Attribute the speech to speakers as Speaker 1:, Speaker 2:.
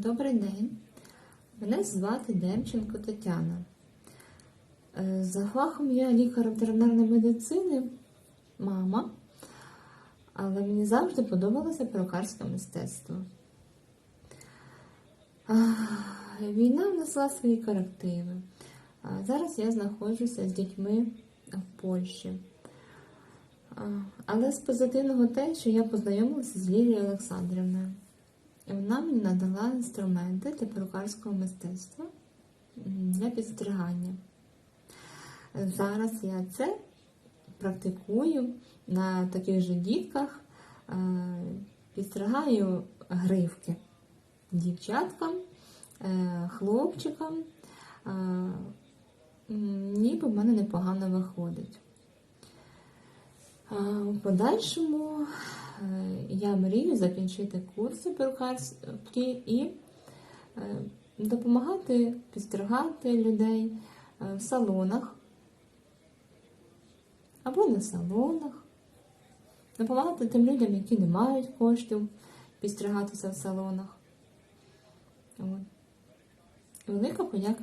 Speaker 1: Добрий день. Мене звати Демченко Тетяна. Е, За фахом я лікар ветеринарної медицини, мама, але мені завжди подобалося перукарське мистецтво. Війна внесла свої корективи. Зараз я знаходжуся з дітьми в Польщі. Але з позитивного те, що я познайомилася з Лілією Олександрівною. Вона мені надала інструменти для перукарського мистецтва для підстригання. Зараз я це практикую на таких же дітках, е, підстригаю гривки дівчаткам, е, хлопчикам. е, Ніби в мене непогано виходить. У подальшому я мрію закінчити курси перукарські і е, допомагати підстригати людей е, в салонах. Або в салонах, допомагати тим людям, які не мають коштів підстригатися в салонах. Велика подяка